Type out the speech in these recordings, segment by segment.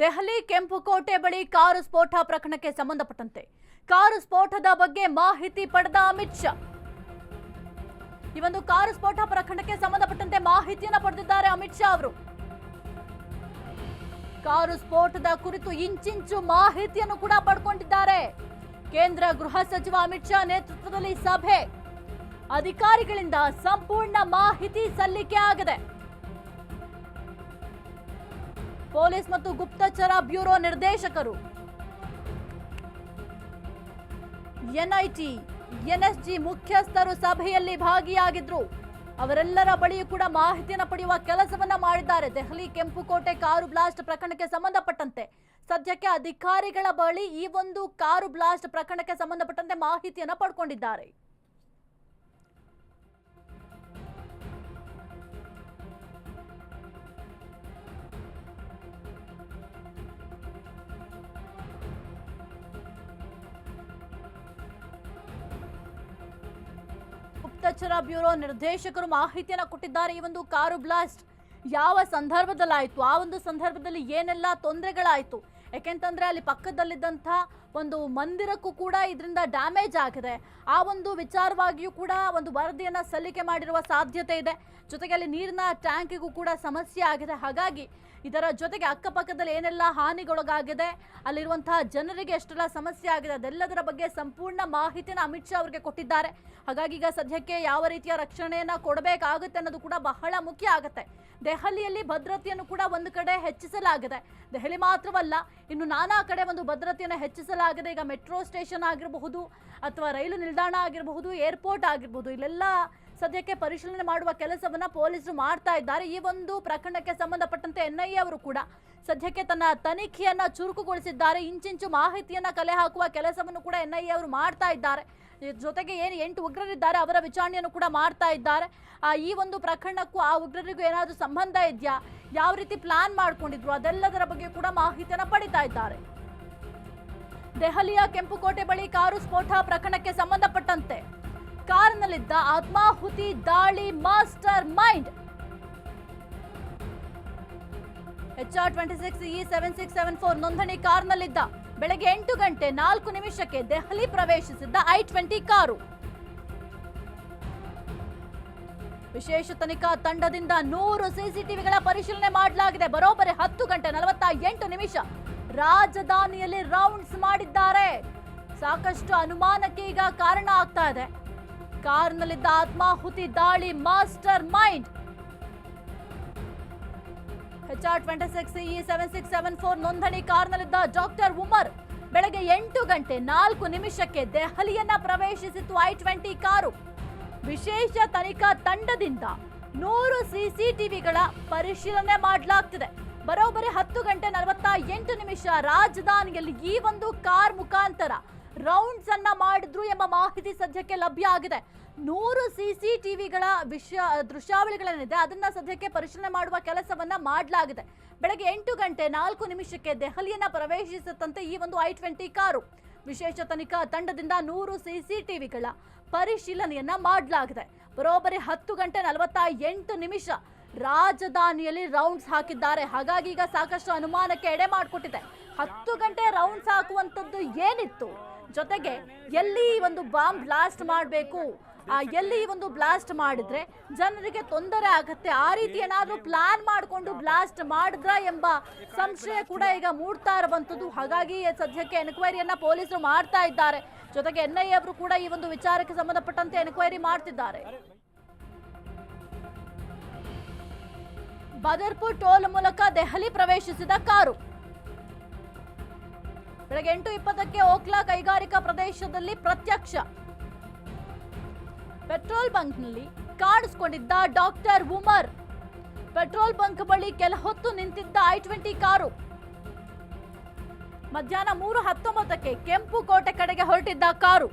ದೆಹಲಿ ಕೆಂಪುಕೋಟೆ ಬಳಿ ಕಾರು ಸ್ಫೋಟ ಪ್ರಕರಣಕ್ಕೆ ಸಂಬಂಧಪಟ್ಟಂತೆ. ಕಾರು ಸ್ಫೋಟದ ಬಗ್ಗೆ ಮಾಹಿತಿ ಪಡೆದ ಅಮಿತ್ ಶಾ. ಈ ಒಂದು ಕಾರು ಸ್ಫೋಟ ಪ್ರಕರಣಕ್ಕೆ ಸಂಬಂಧಪಟ್ಟಂತೆ ಮಾಹಿತಿಯನ್ನು ಪಡೆದಿದ್ದಾರೆ ಅಮಿತ್ ಶಾ ಅವರು. ಕಾರು ಸ್ಫೋಟದ ಕುರಿತು ಇಂಚಿಂಚು ಮಾಹಿತಿಯನ್ನು ಕೂಡ ಪಡ್ಕೊಂಡಿದ್ದಾರೆ. ಕೇಂದ್ರ ಗೃಹ ಸಚಿವ ಅಮಿತ್ ಶಾ ನೇತೃತ್ವದಲ್ಲಿ ಸಭೆ. ಅಧಿಕಾರಿಗಳಿಂದ ಸಂಪೂರ್ಣ ಮಾಹಿತಿ ಸಲ್ಲಿಕೆ ಆಗಿದೆ. ಪೊಲೀಸ್ ಮತ್ತು ಗುಪ್ತಚರ ಬ್ಯೂರೋ ನಿರ್ದೇಶಕರು. ಎನ್ಐಟಿ, ಎನ್ಎಸ್ಜಿ ಮುಖ್ಯಸ್ಥರು ಸಭೆಯಲ್ಲಿ ಭಾಗಿಯಾಗಿದ್ರು. ಅವರೆಲ್ಲರ ಬಳಿಯೂ ಕೂಡ ಮಾಹಿತಿಯನ್ನು ಪಡೆಯುವ ಕೆಲಸವನ್ನ ಮಾಡಿದ್ದಾರೆ. ದೆಹಲಿ, ಕೆಂಪುಕೋಟೆ ಕಾರು ಬ್ಲಾಸ್ಟ್ ಪ್ರಕರಣಕ್ಕೆ ಸಂಬಂಧಪಟ್ಟಂತೆ. ಸದ್ಯಕ್ಕೆ ಅಧಿಕಾರಿಗಳ ಬಳಿ ಈ ಒಂದು ಕಾರು ಬ್ಲಾಸ್ಟ್ ಪ್ರಕರಣಕ್ಕೆ ಸಂಬಂಧಪಟ್ಟಂತೆ ಮಾಹಿತಿಯನ್ನು ಪಡ್ಕೊಂಡಿದ್ದಾರೆ. ಗುಪ್ತಚರ ಬ್ಯೂರೋ ನಿರ್ದೇಶಕರು ಮಾಹಿತಿಯನ್ನು ಕೊಟ್ಟಿದ್ದಾರೆ. ಈ ಒಂದು ಕಾರು ಬ್ಲಾಸ್ಟ್ ಯಾವ ಸಂದರ್ಭದಲ್ಲಾಯಿತು? ಆ ಒಂದು ಸಂದರ್ಭದಲ್ಲಿ ಏನೆಲ್ಲ ತೊಂದರೆಗಳಾಯಿತು? ಯಾಕೆಂತಂದರೆ ಅಲ್ಲಿ ಪಕ್ಕದಲ್ಲಿದ್ದಂಥ ಒಂದು ಮಂದಿರಕ್ಕೂ ಕೂಡ ಇದರಿಂದ ಡ್ಯಾಮೇಜ್ ಆಗಿದೆ. ಆ ಒಂದು ವಿಚಾರವಾಗಿಯೂ ಕೂಡ ಒಂದು ವರದಿಯನ್ನು ಸಲ್ಲಿಕೆ ಮಾಡಿರುವ ಸಾಧ್ಯತೆ ಇದೆ. ಜೊತೆಗೆ ಅಲ್ಲಿ ನೀರಿನ ಟ್ಯಾಂಕಿಗೂ ಕೂಡ ಸಮಸ್ಯೆ ಆಗಿದೆ. ಹಾಗಾಗಿ ಇದರ ಜೊತೆಗೆ ಅಕ್ಕಪಕ್ಕದಲ್ಲಿ ಏನೆಲ್ಲ ಹಾನಿಗೊಳಗಾಗಿದೆ, ಅಲ್ಲಿರುವಂತಹ ಜನರಿಗೆ ಎಷ್ಟೆಲ್ಲ ಸಮಸ್ಯೆ ಆಗಿದೆ, ಅದೆಲ್ಲದರ ಬಗ್ಗೆ ಸಂಪೂರ್ಣ ಮಾಹಿತಿನ ಅಮಿತ್ ಶಾ ಅವರಿಗೆ ಕೊಟ್ಟಿದ್ದಾರೆ. ಹಾಗಾಗಿ ಈಗ ಸದ್ಯಕ್ಕೆ ಯಾವ ರೀತಿಯ ರಕ್ಷಣೆಯನ್ನು ಕೊಡಬೇಕಾಗುತ್ತೆ ಅನ್ನೋದು ಕೂಡ ಬಹಳ ಮುಖ್ಯ ಆಗುತ್ತೆ. ದೆಹಲಿಯಲ್ಲಿ ಭದ್ರತೆಯನ್ನು ಕೂಡ ಒಂದು ಕಡೆ ಹೆಚ್ಚಿಸಲಾಗಿದೆ. ದೆಹಲಿ ಮಾತ್ರವಲ್ಲ, ಇನ್ನು ನಾನಾ ಕಡೆ ಒಂದು ಭದ್ರತೆಯನ್ನು ಹೆಚ್ಚಿಸಲಾಗಿದೆ. ಈಗ ಮೆಟ್ರೋ ಸ್ಟೇಷನ್ ಆಗಿರಬಹುದು ಅಥವಾ ರೈಲು ನಿಲ್ದಾಣ ಆಗಿರಬಹುದು, ಏರ್ಪೋರ್ಟ್ ಆಗಿರಬಹುದು, ಇಲ್ಲೆಲ್ಲ ಸದ್ಯಕ್ಕೆ ಪರಿಶೀಲನೆ ಮಾಡುವ ಕೆಲಸವನ್ನ ಪೊಲೀಸರು ಮಾಡ್ತಾ ಇದ್ದಾರೆ. ಈ ಒಂದು ಪ್ರಕರಣಕ್ಕೆ ಸಂಬಂಧಪಟ್ಟಂತೆ ಎನ್ಐಎ ಅವರು ಕೂಡ ಸದ್ಯಕ್ಕೆ ತನ್ನ ತನಿಖೆಯನ್ನ ಚುರುಕುಗೊಳಿಸಿದ್ದಾರೆ. ಇಂಚಿಂಚು ಮಾಹಿತಿಯನ್ನ ಕಲೆ ಹಾಕುವ ಕೆಲಸವನ್ನು ಕೂಡ ಎನ್ಐಎ ಅವರು ಮಾಡ್ತಾ ಇದ್ದಾರೆ. ಜೊತೆಗೆ ಏನು ಎಂಟು ಉಗ್ರರಿದ್ದಾರೆ ಅವರ ವಿಚಾರಣೆಯನ್ನು ಕೂಡ ಮಾಡ್ತಾ ಇದ್ದಾರೆ. ಈ ಒಂದು ಪ್ರಕರಣಕ್ಕೂ ಆ ಉಗ್ರರಿಗೂ ಏನಾದರೂ ಸಂಬಂಧ ಇದೆಯಾ? ಯಾವ ರೀತಿ ಪ್ಲಾನ್ ಮಾಡ್ಕೊಂಡಿದ್ರು? ಅದೆಲ್ಲದರ ಬಗ್ಗೆ ಕೂಡ ಮಾಹಿತಿಯನ್ನು ಪಡಿತಾ ಇದ್ದಾರೆ. ದೆಹಲಿಯ ಕೆಂಪುಕೋಟೆ ಬಳಿ ಕಾರು ಸ್ಫೋಟ ಪ್ರಕರಣಕ್ಕೆ ಸಂಬಂಧಪಟ್ಟಂತೆ. ಕಾರಿನಲ್ಲಿದ್ದ ಆತ್ಮಾಹುತಿ ದಾಳಿ mastermind. HR twenty six, E seven six seven four ನೋಂದಣಿ ಕಾರ್ನಲ್ಲಿದ್ದ ಬೆಳಗ್ಗೆ ಎಂಟು ಗಂಟೆ ನಾಲ್ಕು ನಿಮಿಷಕ್ಕೆ ದೆಹಲಿ ಪ್ರವೇಶಿಸಿದ್ದ ಐ ಟ್ವೆಂಟಿ ಕಾರು. ವಿಶೇಷ ತನಿಖಾ ತಂಡದಿಂದ ನೂರು ಸಿಸಿಟಿವಿಗಳ ಪರಿಶೀಲನೆ ಮಾಡಲಾಗಿದೆ. ಬರೋಬ್ಬರಿ ಹತ್ತು ಗಂಟೆ ನಲವತ್ತ ಎಂಟು ನಿಮಿಷ ರಾಜಧಾನಿಯಲ್ಲಿ ರೌಂಡ್ಸ್ ಮಾಡಿದ್ದಾರೆ. ಸಾಕಷ್ಟು ಅನುಮಾನಕ್ಕೆ ಈಗ ಕಾರಣ ಆಗ್ತಾ ಇದೆ. ಕಾರ್ನಲ್ಲಿದ್ದ ಆತ್ಮಾಹುತಿ ದಾಳಿ mastermind. HR twenty six E seven six seven four ನೋಂದಣಿ ಕಾರ್ನಲ್ಲಿದ್ದ ಡಾಕ್ಟರ್ ಉಮರ್ ಬೆಳಗ್ಗೆ ಎಂಟು ಗಂಟೆ ನಾಲ್ಕು ನಿಮಿಷಕ್ಕೆ ದೆಹಲಿಯನ್ನ ಪ್ರವೇಶಿಸಿತು ಐ ಟ್ವೆಂಟಿ ಕಾರು. ವಿಶೇಷ ತನಿಖಾ ತಂಡದಿಂದ ನೂರು ಸಿಸಿಟಿವಿಗಳ ಪರಿಶೀಲನೆ ಮಾಡಲಾಗ್ತಿದೆ. ಬರೋಬ್ಬರಿ ಹತ್ತು ಗಂಟೆ ನಲವತ್ತ ಎಂಟು ನಿಮಿಷ ರಾಜಧಾನಿಯಲ್ಲಿ ಈ ಒಂದು ಕಾರ್ ಮುಖಾಂತರ ರೌಂಡ್ಸ್ ಅನ್ನ ಮಾಡಿದ್ರು ಎಂಬ ಮಾಹಿತಿ ಸದ್ಯಕ್ಕೆ ಲಭ್ಯ ಆಗಿದೆ. ನೂರು ಸಿಸಿಟಿವಿಗಳ ವಿಷಯ, ದೃಶ್ಯಾವಳಿಗಳೇನಿದೆ, ಅದನ್ನ ಸದ್ಯಕ್ಕೆ ಪರಿಶೀಲನೆ ಮಾಡುವ ಕೆಲಸವನ್ನ ಮಾಡಲಾಗಿದೆ. ಬೆಳಗ್ಗೆ ಎಂಟು ಗಂಟೆ ನಾಲ್ಕು ನಿಮಿಷಕ್ಕೆ ದೆಹಲಿಯನ್ನ ಪ್ರವೇಶಿಸುತ್ತಂತೆ ಈ ಒಂದು ಐ ಟ್ವೆಂಟಿ ಕಾರು. ವಿಶೇಷ ತನಿಖಾ ತಂಡದಿಂದ ನೂರು ಸಿಸಿಟಿವಿಗಳ ಪರಿಶೀಲನೆಯನ್ನ ಮಾಡಲಾಗಿದೆ. ಬರೋಬ್ಬರಿ ಹತ್ತು ಗಂಟೆ ನಲವತ್ತ ಎಂಟು ನಿಮಿಷ ರಾಜಧಾನಿಯಲ್ಲಿ ರೌಂಡ್ಸ್ ಹಾಕಿದ್ದಾರೆ. ಹಾಗಾಗಿ ಈಗ ಸಾಕಷ್ಟು ಅನುಮಾನಕ್ಕೆ ಎಡೆ ಮಾಡಿಕೊಟ್ಟಿದೆ. ಹತ್ತು ಗಂಟೆ ರೌಂಡ್ಸ್ ಹಾಕುವಂಥದ್ದು ಏನಿತ್ತು? ಜೊತೆಗೆ ಎಲ್ಲಿ ಒಂದು ಬಾಂಬ್ ಬ್ಲಾಸ್ಟ್ ಮಾಡಬೇಕು ಎಲ್ಲಿ ಒಂದು ಬ್ಲಾಸ್ಟ್ ಮಾಡಿದ್ರೆ ಜನರಿಗೆ ತೊಂದರೆ ಆಗುತ್ತೆ, ಆ ರೀತಿ ಏನಾದರೂ ಪ್ಲಾನ್ ಮಾಡಿಕೊಂಡು ಬ್ಲಾಸ್ಟ್ ಮಾಡಿದ್ರ ಎಂಬ ಸಂಶಯ ಕೂಡ ಈಗ ಮೂಡ್ತಾ ಇರುವಂಥದ್ದು ಹಾಗಾಗಿ ಸದ್ಯಕ್ಕೆ ಎನ್ಕ್ವೈರಿಯನ್ನ ಪೊಲೀಸರು ಮಾಡ್ತಾ ಇದ್ದಾರೆ. ಜೊತೆಗೆ ಎನ್ ಐ ಅವರು ಕೂಡ ಈ ಒಂದು ವಿಚಾರಕ್ಕೆ ಸಂಬಂಧಪಟ್ಟಂತೆ ಎನ್ಕ್ವೈರಿ ಮಾಡ್ತಿದ್ದಾರೆ. ಬದರ್ಪುರ್ ಟೋಲ್ ಮೂಲಕ ದೆಹಲಿ ಪ್ರವೇಶಿಸಿದ ಕಾರು. ಬೆಳಗ್ಗೆ ಎಂಟು ಇಪ್ಪತ್ತಕ್ಕೆ ಓಕ್ಲಾ ಕೈಗಾರಿಕಾ ಪ್ರದೇಶದಲ್ಲಿ ಪ್ರತ್ಯಕ್ಷ. ಪೆಟ್ರೋಲ್ ಬಂಕ್ನಲ್ಲಿ ಕಾಣಿಸ್ಕೊಂಡಿದ್ದ ಡಾಕ್ಟರ್ ಉಮರ್. ಪೆಟ್ರೋಲ್ ಬಂಕ್ ಬಳಿ ಕೆಲ ಹೊತ್ತು ನಿಂತಿದ್ದ ಐ ಟ್ವೆಂಟಿ ಕಾರು. ಮಧ್ಯಾಹ್ನ ಮೂರು ಹತ್ತೊಂಬತ್ತಕ್ಕೆ ಕೆಂಪು ಕೋಟೆ ಕಡೆಗೆ ಹೊರಟಿದ್ದ ಕಾರು.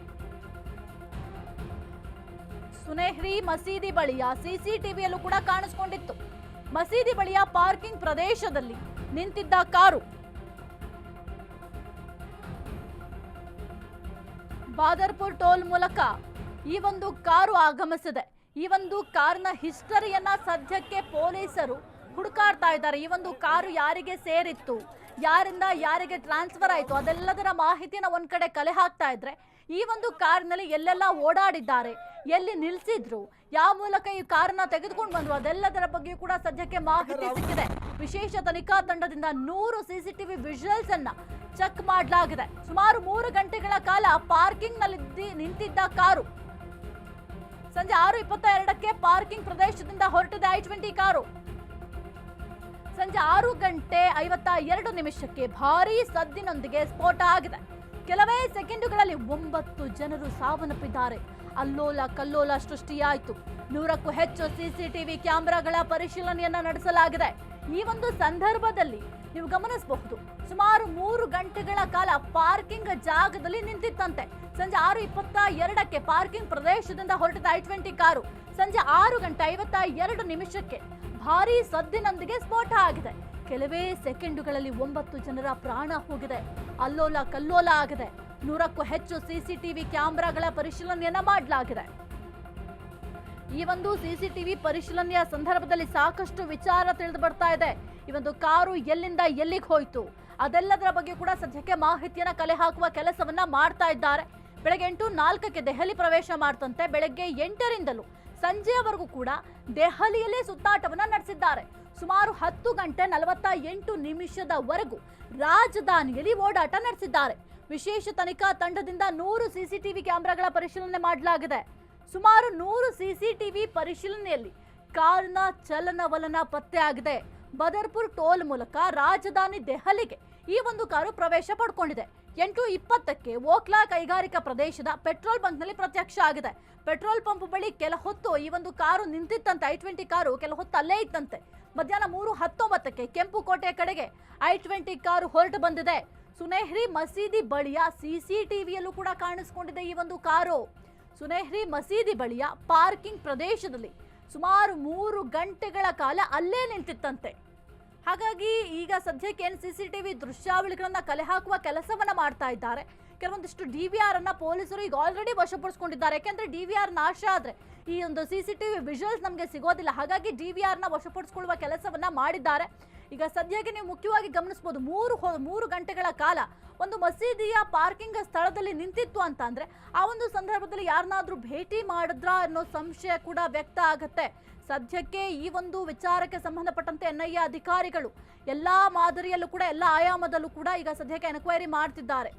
ಸುನೆಹ್ರಿ ಮಸೀದಿ ಬಳಿಯ ಸಿಸಿಟಿವಿಯಲ್ಲೂ ಕೂಡ ಕಾಣಿಸಿಕೊಂಡಿತ್ತು. ಮಸೀದಿ ಬಳಿಯ ಪಾರ್ಕಿಂಗ್ ಪ್ರದೇಶದಲ್ಲಿ ನಿಂತಿದ್ದ ಕಾರು. ಬಾದರ್ಪುರ್ ಟೋಲ್ ಮೂಲಕ ಈ ಒಂದು ಕಾರು ಆಗಮಿಸಿದೆ. ಈ ಒಂದು ಕಾರಿನ ಹಿಸ್ಟರಿಯನ್ನ ಸದ್ಯಕ್ಕೆ ಪೊಲೀಸರು ಹುಡುಕಾಡ್ತಾ ಇದ್ದಾರೆ. ಈ ಒಂದು ಕಾರು ಯಾರಿಗೆ ಸೇರಿತ್ತು, ಯಾರಿಂದ ಯಾರಿಗೆ ಟ್ರಾನ್ಸ್ಫರ್ ಆಯಿತು, ಅದೆಲ್ಲದರ ಮಾಹಿತಿನ ಒಂದು ಕಡೆ ಕಲೆ ಹಾಕ್ತಾ ಇದ್ರೆ ಈ ಒಂದು ಕಾರ್ನಲ್ಲಿ ಎಲ್ಲೆಲ್ಲ ಓಡಾಡಿದ್ದಾರೆ, ಎಲ್ಲಿ ನಿಲ್ಸಿದ್ರು, ಯಾವ ಮೂಲಕ ಈ ಕಾರನ್ನ ತೆಗೆದುಕೊಂಡು ಬಂದ್ರು, ಅದೆಲ್ಲದರ ಬಗ್ಗೆ ಕೂಡ ಸದ್ಯಕ್ಕೆ ಮಾಹಿತಿ ಸಿಕ್ಕಿದೆ. ವಿಶೇಷ ತನಿಖಾ ತಂಡದಿಂದ ನೂರು ಸಿಸಿಟಿವಿ ವಿಜುವಲ್ಸ್ ಅನ್ನ ಚೆಕ್ ಮಾಡಲಾಗಿದೆ. ಸುಮಾರು ಮೂರು ಗಂಟೆಗಳ ಕಾಲ ಪಾರ್ಕಿಂಗ್ನಲ್ಲಿ ನಿಂತಿದ್ದ ಕಾರು. ಸಂಜೆ ಆರು ಇಪ್ಪತ್ತ ಎರಡಕ್ಕೆ ಪಾರ್ಕಿಂಗ್ ಪ್ರದೇಶದಿಂದ ಹೊರಟಿದೆ ಐ ಟ್ವೆಂಟಿ ಕಾರು. ಸಂಜೆ ಆರು ಗಂಟೆ ಐವತ್ತ ಎರಡು ನಿಮಿಷಕ್ಕೆ ಭಾರೀ ಸದ್ದಿನೊಂದಿಗೆ ಸ್ಫೋಟ ಆಗಿದೆ. ಕೆಲವೇ ಸೆಕೆಂಡುಗಳಲ್ಲಿ ಒಂಬತ್ತು ಜನರು ಸಾವನ್ನಪ್ಪಿದ್ದಾರೆ. ಅಲ್ಲೋಲ ಕಲ್ಲೋಲ ಸೃಷ್ಟಿಯಾಯಿತು. ನೂರಕ್ಕೂ ಹೆಚ್ಚು ಸಿಸಿಟಿವಿ ಕ್ಯಾಮೆರಾಗಳ ಪರಿಶೀಲನೆಯನ್ನ ನಡೆಸಲಾಗಿದೆ. ಈ ಒಂದು ಸಂದರ್ಭದಲ್ಲಿ ನೀವು ಗಮನಿಸಬಹುದು, ಸುಮಾರು ಮೂರು ಗಂಟೆಗಳ ಕಾಲ ಪಾರ್ಕಿಂಗ್ ಜಾಗದಲ್ಲಿ ನಿಂತಿತ್ತಂತೆ. ಸಂಜೆ ಆರು ಇಪ್ಪತ್ತ ಎರಡಕ್ಕೆ ಪಾರ್ಕಿಂಗ್ ಪ್ರದೇಶದಿಂದ ಹೊರಟಿದ ಐ ಟ್ವೆಂಟಿ ಕಾರು ಸಂಜೆ ಆರು ಗಂಟೆ ಐವತ್ತ ಎರಡು ನಿಮಿಷಕ್ಕೆ ಭಾರೀ ಸದ್ದಿನೊಂದಿಗೆ ಸ್ಫೋಟ ಆಗಿದೆ. ಕೆಲವೇ ಸೆಕೆಂಡುಗಳಲ್ಲಿ ಒಂಬತ್ತು ಜನರ ಪ್ರಾಣ ಹೋಗಿದೆ. ಅಲ್ಲೋಲ ಕಲ್ಲೋಲ ಆಗಿದೆ. ನೂರಕ್ಕೂ ಹೆಚ್ಚು ಸಿಸಿಟಿವಿ ಕ್ಯಾಮೆರಾಗಳ ಪರಿಶೀಲನೆಯನ್ನ ಮಾಡಲಾಗಿದೆ. ಈ ಒಂದು ಸಿಸಿಟಿವಿ ಪರಿಶೀಲನೆಯ ಸಂದರ್ಭದಲ್ಲಿ ಸಾಕಷ್ಟು ವಿಚಾರ ತಿಳಿದು ಬರ್ತಾ ಇದೆ. ಈ ಒಂದು ಕಾರು ಎಲ್ಲಿಂದ ಎಲ್ಲಿಗೆ ಹೋಯ್ತು? ಅದೆಲ್ಲದರ ಬಗ್ಗೆ ಕೂಡ ಸದ್ಯಕ್ಕೆ ಮಾಹಿತಿಯನ್ನ ಕಲೆ ಹಾಕುವ ಕೆಲಸವನ್ನ ಮಾಡ್ತಾ ಇದ್ದಾರೆ. ಬೆಳಗ್ಗೆ ಎಂಟು ನಾಲ್ಕಕ್ಕೆ ದೆಹಲಿ ಪ್ರವೇಶ ಮಾಡ್ತಂತೆ. ಬೆಳಗ್ಗೆ ಎಂಟರಿಂದಲೂ ಸಂಜೆಯವರೆಗೂ ಕೂಡ ದೆಹಲಿಯಲ್ಲೇ ಸುತ್ತಾಟವನ್ನ ನಡೆಸಿದ್ದಾರೆ. ಸುಮಾರು ಹತ್ತು ಗಂಟೆ ನಲವತ್ತ ಎಂಟು ನಿಮಿಷದವರೆಗೂ ರಾಜಧಾನಿಯಲ್ಲಿ ಓಡಾಟ ನಡೆಸಿದ್ದಾರೆ. ವಿಶೇಷ ತನಿಖಾ ತಂಡದಿಂದ ನೂರು ಸಿಸಿಟಿವಿ ಕ್ಯಾಮೆರಾಗಳ ಪರಿಶೀಲನೆ ಮಾಡಲಾಗಿದೆ. ಸುಮಾರು ನೂರು ಸಿಸಿಟಿವಿ ಪರಿಶೀಲನೆಯಲ್ಲಿ ಕಾರಿನ ಚಲನವಲನ ಪತ್ತೆಯಾಗಿದೆ ಬದರ್ಪುರ್ ಟೋಲ್ ಮೂಲಕ ರಾಜಧಾನಿ ದೆಹಲಿಗೆ ಈ ಒಂದು ಕಾರು ಪ್ರವೇಶ ಪಡ್ಕೊಂಡಿದೆ. ಎಂಟು ಇಪ್ಪತ್ತಕ್ಕೆ ಓಕ್ಲಾ ಕೈಗಾರಿಕಾ ಪ್ರದೇಶದ ಪೆಟ್ರೋಲ್ ಬಂಕ್ನಲ್ಲಿ ಪ್ರತ್ಯಕ್ಷ ಆಗಿದೆ. ಪೆಟ್ರೋಲ್ ಪಂಪ್ ಬಳಿ ಕೆಲ ಹೊತ್ತು ಈ ಒಂದು ಕಾರು ನಿಂತಿತ್ತಂತೆ. ಐ ಟ್ವೆಂಟಿ ಕಾರು ಕೆಲ ಹೊತ್ತು ಅಲ್ಲೇ ಇತ್ತಂತೆ. ಮಧ್ಯಾಹ್ನ ಮೂರು ಹತ್ತೊಂಬತ್ತಕ್ಕೆ ಕೆಂಪುಕೋಟೆ ಕಡೆಗೆ ಐ ಟ್ವೆಂಟಿ ಕಾರು ಹೊರಟು ಬಂದಿದೆ. ಸುನೇಹ್ರಿ ಮಸೀದಿ ಬಳಿಯ ಸಿಸಿಟಿವಿಯಲ್ಲೂ ಕೂಡ ಕಾಣಿಸಿಕೊಂಡಿದೆ ಈ ಒಂದು ಕಾರು. ಸುನೇಹ್ರಿ ಮಸೀದಿ ಬಳಿಯ ಪಾರ್ಕಿಂಗ್ ಪ್ರದೇಶದಲ್ಲಿ ಸುಮಾರು ಮೂರು ಗಂಟೆಗಳ ಕಾಲ ಅಲ್ಲೇ ನಿಂತಿತ್ತಂತೆ. ಹಾಗಾಗಿ ಈಗ ಸದ್ಯಕ್ಕೆ ಏನು ಸಿ ಸಿ ಟಿ ವಿ ದೃಶ್ಯಾವಳಿಗಳನ್ನು ಕಲೆ ಹಾಕುವ ಕೆಲಸವನ್ನ ಮಾಡ್ತಾ ಇದ್ದಾರೆ. ಕೆಲವೊಂದಿಷ್ಟು ಡಿ ವಿ ಆರ್ ಅನ್ನ ಪೊಲೀಸರು ಈಗ ಆಲ್ರೆಡಿ ವಶಪಡಿಸ್ಕೊಂಡಿದ್ದಾರೆ. ಯಾಕೆಂದ್ರೆ ಡಿ ವಿ ಆರ್ ನಾಶ ಆದ್ರೆ ಈ ಒಂದು C C T V visuals ನಮಗೆ ಸಿಗೋದಿಲ್ಲ. ಹಾಗಾಗಿ ಡಿ ವಿ ಆರ್ನ ವಶಪಡಿಸ್ಕೊಳ್ಳುವ ಕೆಲಸವನ್ನ ಮಾಡಿದ್ದಾರೆ. ಈಗ ಸದ್ಯಕ್ಕೆ ನೀವು ಮುಖ್ಯವಾಗಿ ಗಮನಿಸಬಹುದು ಮೂರು ಮೂರು ಗಂಟೆಗಳ ಕಾಲ ಒಂದು ಮಸೀದಿಯ ಪಾರ್ಕಿಂಗ್ ಸ್ಥಳದಲ್ಲಿ ನಿಂತಿತ್ತು ಅಂತ ಅಂದ್ರೆ ಆ ಒಂದು ಸಂದರ್ಭದಲ್ಲಿ ಯಾರನ್ನಾದ್ರೂ ಭೇಟಿ ಮಾಡಿದ್ರ ಅನ್ನೋ ಸಂಶಯ ಕೂಡ ವ್ಯಕ್ತ ಆಗತ್ತೆ. ಸದ್ಯಕ್ಕೆ ಈ ಒಂದು ವಿಚಾರಕ್ಕೆ ಸಂಬಂಧಪಟ್ಟಂತೆ ಎನ್ ಅಧಿಕಾರಿಗಳು ಎಲ್ಲಾ ಮಾದರಿಯಲ್ಲೂ ಕೂಡ, ಎಲ್ಲ ಆಯಾಮದಲ್ಲೂ ಕೂಡ ಈಗ ಸದ್ಯಕ್ಕೆ ಎನ್ಕ್ವೈರಿ ಮಾಡ್ತಿದ್ದಾರೆ.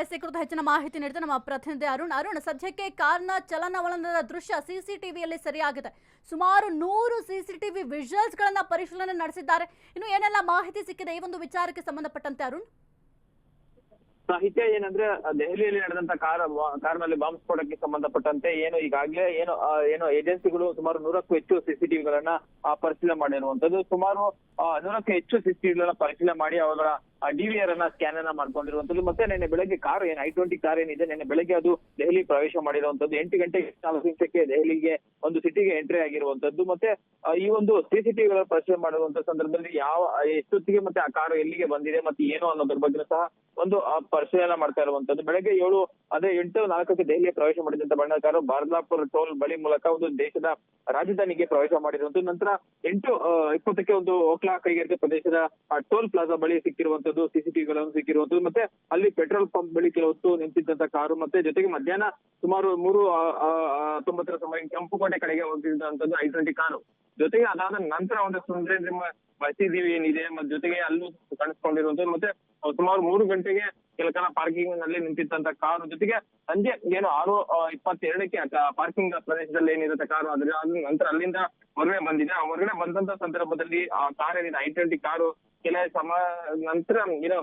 ಎಸ್ ಈ ಕುರಿತು ಹೆಚ್ಚಿನ ಮಾಹಿತಿ ನೀಡಿದ ನಮ್ಮ ಪ್ರತಿನಿಧಿ ಅರುಣ್. ಅರುಣ್, ಸದ್ಯಕ್ಕೆ ಕಾರ್ನ ಚಲನವಲನದ ದೃಶ್ಯ ಸಿಸಿಟಿವಿಯಲ್ಲಿ ಸರಿಯಾಗಿದೆ. ಸುಮಾರು ನೂರು ಸಿಸಿಟಿವಿ ವಿಜುವಲ್ಸ್ ಗಳನ್ನ ಪರಿಶೀಲನೆ ನಡೆಸಿದ್ದಾರೆ. ಇನ್ನು ಏನೆಲ್ಲ ಮಾಹಿತಿ ಸಿಕ್ಕಿದೆ ಈ ಒಂದು ವಿಚಾರಕ್ಕೆ ಸಂಬಂಧಪಟ್ಟಂತೆ ಅರುಣ್? ಸಾಹಿತ್ಯ ಏನಂದ್ರೆ ದೆಹಲಿಯಲ್ಲಿ ನಡೆದಂತ ಕಾರ್ ಕಾರ್ನಲ್ಲಿ ಬಾಂಬ್ ಸ್ಫೋಟಕ್ಕೆ ಸಂಬಂಧಪಟ್ಟಂತೆ ಏನು ಈಗಾಗಲೇ ಏನು ಏನು ಏಜೆನ್ಸಿಗಳು ಸುಮಾರು ನೂರಕ್ಕೂ ಹೆಚ್ಚು ಸಿಸಿಟಿವಿಗಳನ್ನ ಪರಿಶೀಲನೆ ಮಾಡಿರುವಂತದ್ದು. ಸುಮಾರು ನೂರಕ್ಕೂ ಹೆಚ್ಚು ಸಿಸಿಟಿವಿಗಳನ್ನ ಪರಿಶೀಲನೆ ಮಾಡಿ ಅವರ ಡಿವಿಆರ್ ಅನ್ನ ಸ್ಕ್ಯಾನ್ ಅನ್ನ ಮಾಡ್ಕೊಂಡಿರುವಂತದ್ದು. ಮತ್ತೆ ನಿನ್ನೆ ಬೆಳಗ್ಗೆ ಕಾರ್ ಏನ್ ಐ ಟ್ವೆಂಟಿ ಕಾರ್ ಏನಿದೆ, ನಿನ್ನೆ ಬೆಳಗ್ಗೆ ಅದು ದೆಹಲಿ ಪ್ರವೇಶ ಮಾಡಿರುವಂತದ್ದು. ಎಂಟು ಗಂಟೆ ನಾಲ್ಕು ನಿಮಿಷಕ್ಕೆ ದೆಹಲಿಗೆ ಒಂದು ಸಿಟಿಗೆ ಎಂಟ್ರಿ ಆಗಿರುವಂತದ್ದು. ಮತ್ತೆ ಈ ಒಂದು ಸಿಸಿಟಿವಿಗಳ ಪರಿಶೀಲನೆ ಮಾಡಿರುವಂತ ಸಂದರ್ಭದಲ್ಲಿ ಯಾವ, ಎಷ್ಟೊತ್ತಿಗೆ ಮತ್ತೆ ಆ ಕಾರು ಎಲ್ಲಿಗೆ ಬಂದಿದೆ, ಮತ್ತೆ ಏನು ಅನ್ನೋದ್ರ ಬಗ್ಗೆ ಸಹ ಒಂದು ಪರಿಶೀಲನೆ ಮಾಡ್ತಾ ಇರುವಂತದ್ದು. ಬೆಳಗ್ಗೆ ಏಳು ಅದೇ ಎಂಟು, ನಾಲ್ಕಕ್ಕೆ ದೆಹಲಿಗೆ ಪ್ರವೇಶ ಮಾಡಿದಂತ ಬಣ್ಣಕಾರರು ಬಾರ್ದಾಪುರ್ ಟೋಲ್ ಬಳಿ ಮೂಲಕ ಒಂದು ದೇಶದ ರಾಜಧಾನಿಗೆ ಪ್ರವೇಶ ಮಾಡಿರುವಂತದ್ದು ನಂತರ ಎಂಟು ಇಪ್ಪತ್ತಕ್ಕೆ ಒಂದು ಓಕ್ಲಾ ಕೈಗಾರಿಕೆ ಪ್ರದೇಶದ ಟೋಲ್ ಪ್ಲಾಜಾ ಬಳಿ ಸಿಕ್ಕಿರುವಂತದ್ದು ಸಿಸಿಟಿವಿಗಳನ್ನು ಸಿಕ್ಕಿರುವಂತದ್ದು ಮತ್ತೆ ಅಲ್ಲಿ ಪೆಟ್ರೋಲ್ ಪಂಪ್ ಬಳಿ ಕೆಲವತ್ತು ನಿಂತಿದ್ದಂತ ಕಾರು ಮತ್ತೆ ಜೊತೆಗೆ ಮಧ್ಯಾಹ್ನ ಸುಮಾರು ಮೂರು ತೊಂಬತ್ತರ ಸಮಯ ಕೆಂಪುಕೋಟೆ ಕಡೆಗೆ ಹೋಗಿದ್ದಂತದ್ದು ಐ ಟ್ವೆಂಟಿ ಕಾರು. ಜೊತೆಗೆ ಅದಾದ ನಂತರ ಒಂದು ಸುಂದರೇಂದ್ರ ಮಸೀದಿ ಏನಿದೆ, ಮತ್ತೆ ಜೊತೆಗೆ ಅಲ್ಲೂ ಕಾಣಿಸ್ಕೊಂಡಿರುವಂತದ್ದು ಮತ್ತೆ ಸುಮಾರು ಮೂರು ಗಂಟೆಗೆ ಕೆಲಕಾಲ ಪಾರ್ಕಿಂಗ್ನಲ್ಲಿ ನಿಂತಿದ್ದಂತ ಕಾರು ಜೊತೆಗೆ ಸಂಜೆ ಏನು ಆರು ಇಪ್ಪತ್ತೆರಡಕ್ಕೆ ಪಾರ್ಕಿಂಗ್ ಪ್ರದೇಶದಲ್ಲಿ ಏನಿರುತ್ತೆ ಕಾರು, ಅದ್ರ ಅದ್ರ ನಂತರ ಅಲ್ಲಿಂದ ಹೊರಗಡೆ ಬಂದಿದೆ. ಆ ಹೊರಗಡೆ ಬಂದಂತ ಸಂದರ್ಭದಲ್ಲಿ ಆ ಕಾರ್ ಏನಿದೆ ಐ ಟ್ವೆಂಟಿ ಕಾರು ಕೆಲ ಸಮ, ನಂತರ ಏನೋ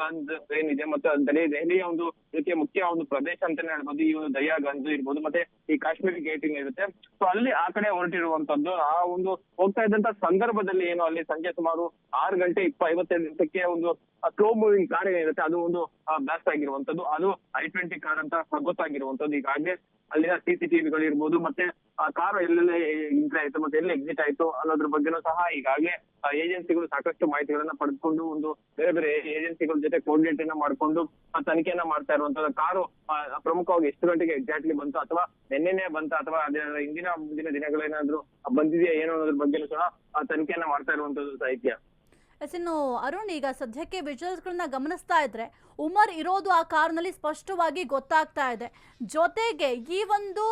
ಗಂಜ್ ಏನಿದೆ, ಮತ್ತೆ ದರಿ ದೆಹಲಿಯ ಒಂದು ಇದಕ್ಕೆ ಮುಖ್ಯ ಒಂದು ಪ್ರದೇಶ ಅಂತಾನೆ ಹೇಳ್ಬೋದು, ಈ ಒಂದು ದರಿಯಾಗಂಜ್ ಇರ್ಬೋದು, ಮತ್ತೆ ಈ ಕಾಶ್ಮೀರಿ ಗೇಟ್ ಇರುತ್ತೆ. ಸೊ ಅಲ್ಲಿ ಆ ಕಡೆ ಹೊರಟಿರುವಂತದ್ದು, ಆ ಒಂದು ಹೋಗ್ತಾ ಇದ್ದಂತ ಸಂದರ್ಭದಲ್ಲಿ ಏನು, ಅಲ್ಲಿ ಸಂಜೆ ಸುಮಾರು ಆರು ಗಂಟೆ ಇಪ್ಪ ಐವತ್ತೈದು ನಿಮಿಷಕ್ಕೆ ಒಂದು ಸ್ಲೋ ಮೂವಿಂಗ್ ಕಾರ್ ಏನಿರುತ್ತೆ, ಅದು ಒಂದು ಬ್ಲಾಸ್ಟ್ ಆಗಿರುವಂತದ್ದು. ಅದು ಐ ಟ್ವೆಂಟಿ ಕಾರ್ ಅಂತ ಗೊತ್ತಾಗಿರುವಂತದ್ದು. ಈಗಾಗಲೇ ಅಲ್ಲಿನ ಸಿಸಿಟಿವಿಗಳು ಇರ್ಬೋದು ಮತ್ತೆ ಆ ಕಾರು ಎಲ್ಲೆಲ್ಲ ಎಂಟ್ರಿ ಆಯ್ತು ಮತ್ತೆ ಎಲ್ಲಿ ಎಕ್ಸಿಟ್ ಆಯ್ತು ಅನ್ನೋದ್ರ ಬಗ್ಗೆನೂ ಸಹ ಈಗಾಗಲೇ ಏಜೆನ್ಸಿಗಳು ಸಾಕಷ್ಟು ಮಾಹಿತಿಗಳನ್ನ ಪಡೆದುಕೊಂಡು ಒಂದು ಬೇರೆ ಬೇರೆ ಏಜೆನ್ಸಿಗಳ ಜೊತೆ ಕೋರ್ಡಿನೇಟ್ ಅನ್ನ ಮಾಡ್ಕೊಂಡು ತನಿಖೆಯನ್ನ ಮಾಡ್ತಾ ಇರುವಂತದ್ದು ಕಾರು ಪ್ರಮುಖವಾಗಿ ಎಷ್ಟು ಗಂಟೆಗೆ ಎಕ್ಸಾಕ್ಟ್ಲಿ ಬಂತು ಅಥವಾ ನಿನ್ನೆನೆ ಬಂತ ಅಥವಾ ಹಿಂದಿನ ಮುಂದಿನ ದಿನಗಳೇನಾದ್ರೂ ಬಂದಿದೆಯಾ ಏನೋ ಅನ್ನೋದ್ರ ಬಗ್ಗೆನೂ ಸಹ ತನಿಖೆಯನ್ನ ಮಾಡ್ತಾ ಇರುವಂತದ್ದು ಸಾಹಿತ್ಯ ಎಸ್ ಇನ್ನು ಅರುಣ್, ಈಗ ಸದ್ಯಕ್ಕೆ ವಿಜುವಲ್ಸ್ಗಳನ್ನ ಗಮನಿಸ್ತಾ ಇದ್ರೆ, ಉಮರ್ ಇರೋದು ಆ ಕಾರ್ನಲ್ಲಿ ಸ್ಪಷ್ಟವಾಗಿ ಗೊತ್ತಾಗ್ತಾ ಇದೆ. ಜೊತೆಗೆ ಈ ಒಂದು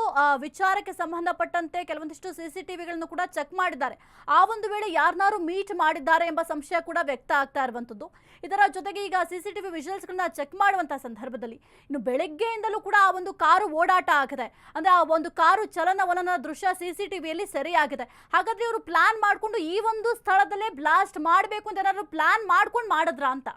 ವಿಚಾರಕ್ಕೆ ಸಂಬಂಧಪಟ್ಟಂತೆ ಕೆಲವೊಂದಿಷ್ಟು ಸಿ ಸಿ ಟಿವಿಗಳನ್ನು ಕೂಡ ಚೆಕ್ ಮಾಡಿದ್ದಾರೆ. ಆ ಒಂದು ವೇಳೆ ಯಾರನ್ನಾರು ಮೀಟ್ ಮಾಡಿದ್ದಾರೆ ಎಂಬ ಸಂಶಯ ಕೂಡ ವ್ಯಕ್ತ ಆಗ್ತಾ ಇರುವಂಥದ್ದು. ಇದರ ಜೊತೆಗೆ ಈಗ ಸಿ ಸಿ ಟಿವಿ ವಿಜುವಲ್ಸ್ಗಳನ್ನ ಚೆಕ್ ಮಾಡುವಂತಹ ಸಂದರ್ಭದಲ್ಲಿ ಇನ್ನು ಬೆಳಗ್ಗೆಯಿಂದಲೂ ಕೂಡ ಆ ಒಂದು ಕಾರು ಓಡಾಟ ಆಗಿದೆ. ಅಂದ್ರೆ ಆ ಒಂದು ಕಾರು ಚಲನವಲನ ದೃಶ್ಯ ಸಿ ಸಿ ಟಿವಿಯಲ್ಲಿ ಸೆರೆಯಾಗಿದೆ. ಹಾಗಾದ್ರೆ ಇವರು ಪ್ಲಾನ್ ಮಾಡಿಕೊಂಡು ಈ ಒಂದು ಸ್ಥಳದಲ್ಲೇ ಬ್ಲಾಸ್ಟ್ ಮಾಡಬೇಕು ಏನಾದ್ರು ಪ್ಲಾನ್ ಮಾಡ್ಕೊಂಡು ಮಾಡಿದ್ರ ಅಂತ?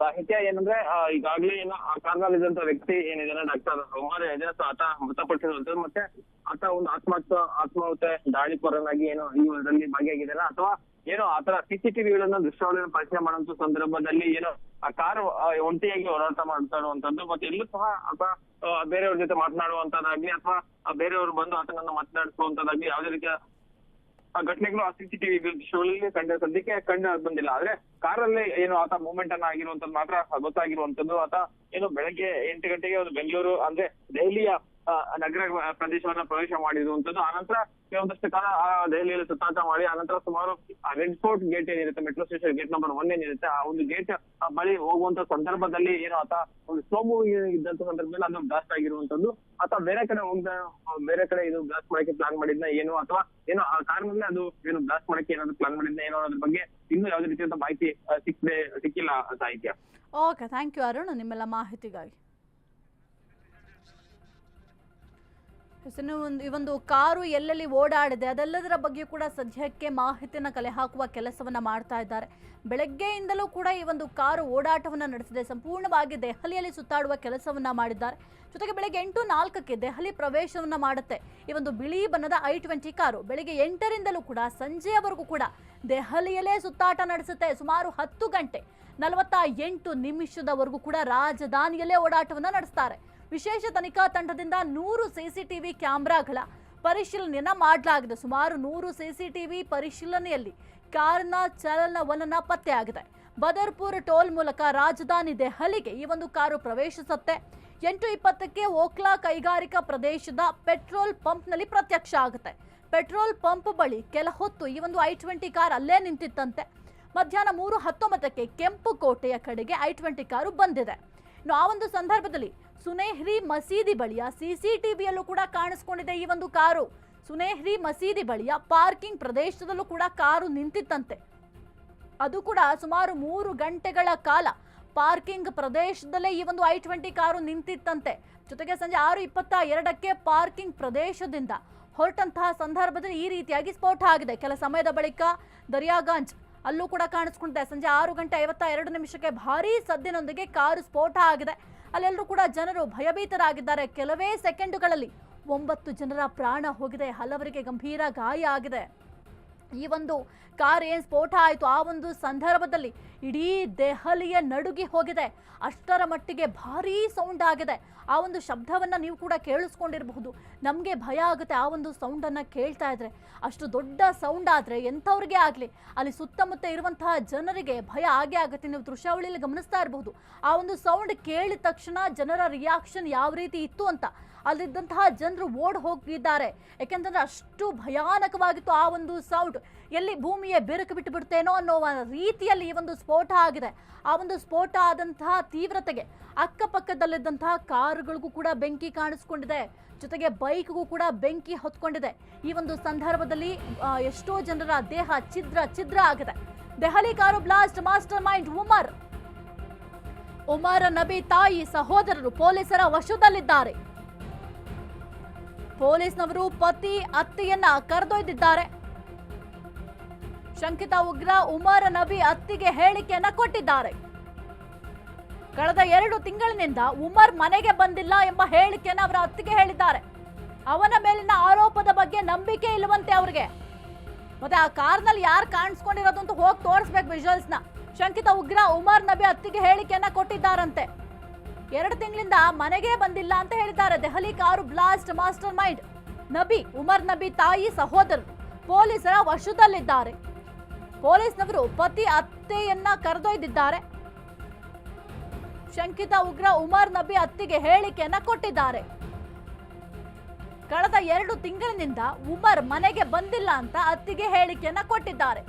ಸಾಹಿತ್ಯ ಏನಂದ್ರೆ ಈಗಾಗಲೇ ಏನು ಆ ಕಾರ್ನಲ್ಲಿದ್ದಂತ ವ್ಯಕ್ತಿ ಏನಿದೆ ಡಾಕ್ಟರ್ ಉಮರ್ ಎಜಾಸ್ ಆತ ಮೃತಪಟ್ಟಿರುವಂತದ್ದು ಮತ್ತೆ ಆತ ಒಂದು ಆತ್ಮಹತ್ಯ, ಆತ್ಮಹತ್ಯೆ ದಾಳಿಕೋರನಾಗಿ ಏನೋ ಈ ಇದರಲ್ಲಿ ಭಾಗಿಯಾಗಿದ್ದಾನೆ ಅಥವಾ ಏನೋ ಆತರ ಸಿಸಿಟಿವಿಗಳನ್ನ ದೃಶ್ಯಾವಳಿಯನ್ನು ಪರಿಚಯ ಮಾಡುವಂತ ಸಂದರ್ಭದಲ್ಲಿ ಏನೋ ಆ ಕಾರು ಒಂಟಿಯಾಗಿ ಹೋರಾಟ ಮಾಡ್ತಾ ಇರುವಂತದ್ದು ಮತ್ತೆ ಎಲ್ಲೂ ಸಹ ಅಥವಾ ಬೇರೆಯವ್ರ ಜೊತೆ ಮಾತನಾಡುವಂತದ್ದಾಗ್ಲಿ ಅಥವಾ ಬೇರೆಯವರು ಬಂದು ಆತನನ್ನ ಮಾತನಾಡಿಸುವಂತದ್ದಾಗ್ಲಿ ಯಾವುದೇ ರೀತಿಯ ಘಟನೆಗಳು ಆ ಸಿಸಿಟಿವಿ ದೃಶ್ಯಗಳಲ್ಲಿ ಕಂಡ ಸದ್ಯಕ್ಕೆ ಕಂಡು ಬಂದಿಲ್ಲ. ಆದ್ರೆ ಕಾರಲ್ಲೇ ಏನು ಆತ ಮೂಮೆಂಟ್ ಅನ್ನ ಆಗಿರುವಂತದ್ದು ಮಾತ್ರ ಗೊತ್ತಾಗಿರುವಂತದ್ದು ಆತ ಏನು ಬೆಳಗ್ಗೆ ಎಂಟು ಗಂಟೆಗೆ ಒಂದು ಬೆಂಗಳೂರು ಅಂದ್ರೆ ದೆಹಲಿಯ ಆ, ನಗರ ಪ್ರದೇಶವನ್ನ ಪ್ರವೇಶ ಮಾಡಿರುವಂತದ್ದು ಆನಂತರ ಕೆಲವೊಂದು ಆ ಸುತ್ತಾಟ ಮಾಡಿ ಆನಂತರ ಸುಮಾರು ರೆಡ್ ಫೋರ್ಟ್ ಗೇಟ್ ಏನಿರುತ್ತೆ metro station gate number one ಏನಿರುತ್ತೆ, ಆ ಒಂದು ಗೇಟ್ ಬಳಿ ಹೋಗುವಂತ ಸಂದರ್ಭದಲ್ಲಿ ಏನೋ ಆತ, ಒಂದು ಸ್ಲೋ ಮೂವಿಂಗ್ ಇದ್ದಂತ ಸಂದರ್ಭದಲ್ಲಿ ಅದು ಬ್ಲಾಸ್ಟ್ ಆಗಿರುವಂತದ್ದು. ಆತ ಬೇರೆ ಕಡೆ ಹೋಗ್ದ, ಬೇರೆ ಕಡೆ ಇದು ಬ್ಲಾಸ್ಟ್ ಮಾಡಕ್ಕೆ ಪ್ಲಾನ್ ಮಾಡಿದ್ನ ಏನು, ಅಥವಾ ಏನೋ ಆ ಕಾರಣದಲ್ಲಿ ಅದು ಏನು ಬ್ಲಾಸ್ಟ್ ಮಾಡಕ್ಕೆ ಏನಾದ್ರು ಪ್ಲಾನ್ ಮಾಡಿದ್ನ ಏನೋ ಅದ್ರ ಬಗ್ಗೆ ಇನ್ನೂ ಯಾವುದೇ ರೀತಿಯಾದ ಮಾಹಿತಿ ಸಿಕ್ಕದೆ, ಸಿಕ್ಕಿಲ್ಲ ಸಾಹಿತ್ಯ ಓಕೆ ಥ್ಯಾಂಕ್ ಯು ಅರುಣ್, ನಿಮ್ಮೆಲ್ಲ ಮಾಹಿತಿಗಾಗಿ. ಒಂದು, ಈ ಒಂದು ಕಾರು ಎಲ್ಲೆಲ್ಲಿ ಓಡಾಡಿದೆ, ಅದೆಲ್ಲದರ ಬಗ್ಗೆ ಕೂಡ ಸದ್ಯಕ್ಕೆ ಮಾಹಿತಿಯನ್ನು ಕಲೆ ಹಾಕುವ ಕೆಲಸವನ್ನ ಮಾಡ್ತಾ ಇದ್ದಾರೆ. ಬೆಳಗ್ಗೆಯಿಂದಲೂ ಕೂಡ ಈ ಒಂದು ಕಾರು ಓಡಾಟವನ್ನು ನಡೆಸಿದೆ. ಸಂಪೂರ್ಣವಾಗಿ ದೆಹಲಿಯಲ್ಲಿ ಸುತ್ತಾಡುವ ಕೆಲಸವನ್ನ ಮಾಡಿದ್ದಾರೆ. ಜೊತೆಗೆ ಬೆಳಗ್ಗೆ ಎಂಟು ನಾಲ್ಕಕ್ಕೆ ದೆಹಲಿ ಪ್ರವೇಶವನ್ನ ಮಾಡುತ್ತೆ. ಈ ಒಂದು ಬಿಳಿ ಬಣ್ಣದ ಐ ಟ್ವೆಂಟಿ ಕಾರು ಬೆಳಗ್ಗೆ ಎಂಟರಿಂದಲೂ ಕೂಡ ಸಂಜೆಯವರೆಗೂ ಕೂಡ ದೆಹಲಿಯಲ್ಲೇ ಸುತ್ತಾಟ ನಡೆಸುತ್ತೆ. ಸುಮಾರು ಹತ್ತು ಗಂಟೆ ನಲವತ್ತ ಎಂಟು ನಿಮಿಷದವರೆಗೂ ಕೂಡ ರಾಜಧಾನಿಯಲ್ಲೇ ಓಡಾಟವನ್ನು ನಡೆಸ್ತಾರೆ. ವಿಶೇಷ ತನಿಖಾ ತಂಡದಿಂದ ನೂರು ಸಿಸಿಟಿವಿ ಕ್ಯಾಮೆರಾಗಳ ಪರಿಶೀಲನೆಯನ್ನ ಮಾಡಲಾಗಿದೆ. ಸುಮಾರು ನೂರು ಸಿಸಿಟಿವಿ ಪರಿಶೀಲನೆಯಲ್ಲಿ ಕಾರಿನ ಚಲನವಲನ ಪತ್ತೆಯಾಗಿದೆ. ಬದರ್ಪುರ್ ಟೋಲ್ ಮೂಲಕ ರಾಜಧಾನಿ ದೆಹಲಿಗೆ ಈ ಒಂದು ಕಾರು ಪ್ರವೇಶಿಸುತ್ತೆ. ಎಂಟು ಇಪ್ಪತ್ತಕ್ಕೆ ಓಕ್ಲಾ ಕೈಗಾರಿಕಾ ಪ್ರದೇಶದ ಪೆಟ್ರೋಲ್ ಪಂಪ್ನಲ್ಲಿ ಪ್ರತ್ಯಕ್ಷ ಆಗುತ್ತೆ. ಪೆಟ್ರೋಲ್ ಪಂಪ್ ಬಳಿ ಕೆಲ ಹೊತ್ತು ಈ ಒಂದು ಐ ಟ್ವೆಂಟಿ ಕಾರ್ ಅಲ್ಲೇ ನಿಂತಿತ್ತಂತೆ. ಮಧ್ಯಾಹ್ನ ಮೂರು ಹತ್ತೊಂಬತ್ತಕ್ಕೆ ಕೆಂಪು ಕೋಟೆಯ ಕಡೆಗೆ ಐ ಟ್ವೆಂಟಿ ಕಾರು ಬಂದಿದೆ. ಇನ್ನು ಆ ಒಂದು ಸಂದರ್ಭದಲ್ಲಿ ಸುನೇಹ್ರಿ ಮಸೀದಿ ಬಳಿಯ ಸಿಸಿಟಿವಿಯಲ್ಲೂ ಕೂಡ ಕಾಣಿಸ್ಕೊಂಡಿದೆ ಈ ಒಂದು ಕಾರು. ಸುನೇಹ್ರಿ ಮಸೀದಿ ಬಳಿಯ ಪಾರ್ಕಿಂಗ್ ಪ್ರದೇಶದಲ್ಲೂ ಕೂಡ ಕಾರು ನಿಂತಿತ್ತಂತೆ. ಅದು ಕೂಡ ಸುಮಾರು ಮೂರು ಗಂಟೆಗಳ ಕಾಲ ಪಾರ್ಕಿಂಗ್ ಪ್ರದೇಶದಲ್ಲೇ ಈ ಒಂದು ಐ ಟ್ವೆಂಟಿ ಕಾರು ನಿಂತಿತ್ತಂತೆ. ಜೊತೆಗೆ ಸಂಜೆ ಆರು ಇಪ್ಪತ್ತ ಎರಡಕ್ಕೆ ಪಾರ್ಕಿಂಗ್ ಪ್ರದೇಶದಿಂದ ಹೊರಟಂತಹ ಸಂದರ್ಭದಲ್ಲಿ ಈ ರೀತಿಯಾಗಿ ಸ್ಫೋಟ ಆಗಿದೆ. ಕೆಲ ಸಮಯದ ಬಳಿಕ ದರಿಯಾಗಂಜ್ ಅಲ್ಲೂ ಕೂಡ ಕಾಣಿಸ್ಕೊಂಡಿದೆ. ಸಂಜೆ ಆರು ಗಂಟೆ ಐವತ್ತ ಎರಡು ನಿಮಿಷಕ್ಕೆ ಭಾರೀ ಸದ್ದಿನೊಂದಿಗೆ ಕಾರು ಸ್ಫೋಟ ಆಗಿದೆ. ಅಲ್ಲೆಲ್ಲರೂ ಕೂಡ ಜನರು ಭಯಭೀತರಾಗಿದ್ದಾರೆ. ಕೆಲವೇ ಸೆಕೆಂಡುಗಳಲ್ಲಿ ಒಂಬತ್ತು ಜನರ ಪ್ರಾಣ ಹೋಗಿದೆ. ಹಲವರಿಗೆ ಗಂಭೀರ ಗಾಯ ಆಗಿದೆ. ಈ ಒಂದು ಕಾರ್ ಏನ್ ಸ್ಫೋಟ ಆಯಿತು? ಆ ಒಂದು ಸಂದರ್ಭದಲ್ಲಿ ಇಡೀ ದೆಹಲಿಯ ನಡುಗಿ ಹೋಗಿದೆ. ಅಷ್ಟರ ಮಟ್ಟಿಗೆ ಭಾರೀ ಸೌಂಡ್ ಆಗಿದೆ. ಆ ಒಂದು ಶಬ್ದವನ್ನ ನೀವು ಕೂಡ ಕೇಳಿಸ್ಕೊಂಡಿರಬಹುದು. ನಮಗೆ ಭಯ ಆಗುತ್ತೆ ಆ ಒಂದು ಸೌಂಡನ್ನು ಕೇಳ್ತಾ ಇದ್ರೆ. ಅಷ್ಟು ದೊಡ್ಡ ಸೌಂಡ್ ಆದರೆ ಎಂಥವ್ರಿಗೆ ಆಗಲಿ? ಅಲ್ಲಿ ಸುತ್ತಮುತ್ತ ಇರುವಂತಹ ಜನರಿಗೆ ಭಯ ಆಗೇ ಆಗುತ್ತೆ. ನೀವು ದೃಶ್ಯಾವಳಿಯಲ್ಲಿ ಗಮನಿಸ್ತಾ ಇರಬಹುದು. ಆ ಒಂದು ಸೌಂಡ್ ಕೇಳಿದ ತಕ್ಷಣ ಜನರ ರಿಯಾಕ್ಷನ್ ಯಾವ ರೀತಿ ಇತ್ತು ಅಂತ. ಅಲ್ಲಿದ್ದಂತಹ ಜನರು ಓಡ್ ಹೋಗಿದ್ದಾರೆ. ಯಾಕೆಂತಂದ್ರೆ ಅಷ್ಟು ಭಯಾನಕವಾಗಿತ್ತು ಆ ಒಂದು ಸೌಂಡ್ ಎಲ್ಲಿ ಭೂಮಿಯೇ ಬಿರುಕು ಬಿಟ್ಟು ಬಿಡ್ತೇನೋ ಅನ್ನೋ ರೀತಿಯಲ್ಲಿ ಈ ಒಂದು ಸ್ಫೋಟ ಆಗಿದೆ. ಆ ಒಂದು ಸ್ಫೋಟ ಆದಂತಹ ತೀವ್ರತೆಗೆ ಅಕ್ಕಪಕ್ಕದಲ್ಲಿದ್ದಂತಹ ಕಾರುಗಳಿಗೂ ಕೂಡ ಬೆಂಕಿ ಕಾಣಿಸ್ಕೊಂಡಿದೆ. ಜೊತೆಗೆ ಬೈಕ್ಗೂ ಕೂಡ ಬೆಂಕಿ ಹೊತ್ಕೊಂಡಿದೆ. ಈ ಒಂದು ಸಂದರ್ಭದಲ್ಲಿ ಎಷ್ಟೋ ಜನರ ದೇಹ ಛಿದ್ರ ಛಿದ್ರ ಆಗಿದೆ. Delhi car blast, master mind Umar. Umar Nabi ತಾಯಿ ಸಹೋದರರು ಪೊಲೀಸರ ವಶದಲ್ಲಿದ್ದಾರೆ. ಪೊಲೀಸ್ನವರು ಪತಿ ಅತ್ತೆಯನ್ನ ಕರೆದೊಯ್ದಿದ್ದಾರೆ. ಶಂಕಿತ ಉಗ್ರ ಉಮರ್ ನಬಿ ಅತ್ತಿಗೆ ಹೇಳಿಕೆಯನ್ನ ಕೊಟ್ಟಿದ್ದಾರೆ. ಕಳೆದ ಎರಡು ತಿಂಗಳಿನಿಂದ ಉಮರ್ ಮನೆಗೆ ಬಂದಿಲ್ಲ ಎಂಬ ಹೇಳಿಕೆಯನ್ನು ಅವರ ಅತ್ತಿಗೆ ಹೇಳಿದ್ದಾರೆ. ಅವನ ಮೇಲಿನ ಆರೋಪದ ಬಗ್ಗೆ ನಂಬಿಕೆ ಇಲ್ಲವಂತೆ ಅವ್ರಿಗೆ. ಮತ್ತೆ ಆ ಕಾರ್ನಲ್ಲಿ ಯಾರು ಕಾಣಿಸ್ಕೊಂಡಿರೋದು ಅಂತ ಹೋಗಿ ತೋರಿಸ್ಬೇಕು ವಿಜುವಲ್ಸ್ನ ಶಂಕಿತ ಉಗ್ರ ಉಮರ್ ನಬಿ ಅತ್ತಿಗೆ ಹೇಳಿಕೆಯನ್ನ ಕೊಟ್ಟಿದ್ದಾರಂತೆ. ಎರಡು ತಿಂಗಳಿಂದ ಮನೆಗೆ ಬಂದಿಲ್ಲ ಅಂತ ಹೇಳಿದ್ದಾರೆ. Delhi car blast master mind. Nabi, Umar Nabi ತಾಯಿ ಸಹೋದರರು, ಪೊಲೀಸರ ವಶದಲ್ಲಿದ್ದಾರೆ. ಪೊಲೀಸ್ನವರು ಪತಿ ಅತ್ತೆಯನ್ನ ಕರೆದೊಯ್ದಿದ್ದಾರೆ. ಶಂಕಿತ ಉಗ್ರ ಉಮರ್ ನಬಿ ಅತ್ತಿಗೆ ಹೇಳಿಕೆಯನ್ನ ಕೊಟ್ಟಿದ್ದಾರೆ. ಕಳೆದ ಎರಡು ತಿಂಗಳಿನಿಂದ ಉಮರ್ ಮನೆಗೆ ಬಂದಿಲ್ಲ ಅಂತ ಅತ್ತಿಗೆ ಹೇಳಿಕೆಯನ್ನ ಕೊಟ್ಟಿದ್ದಾರೆ.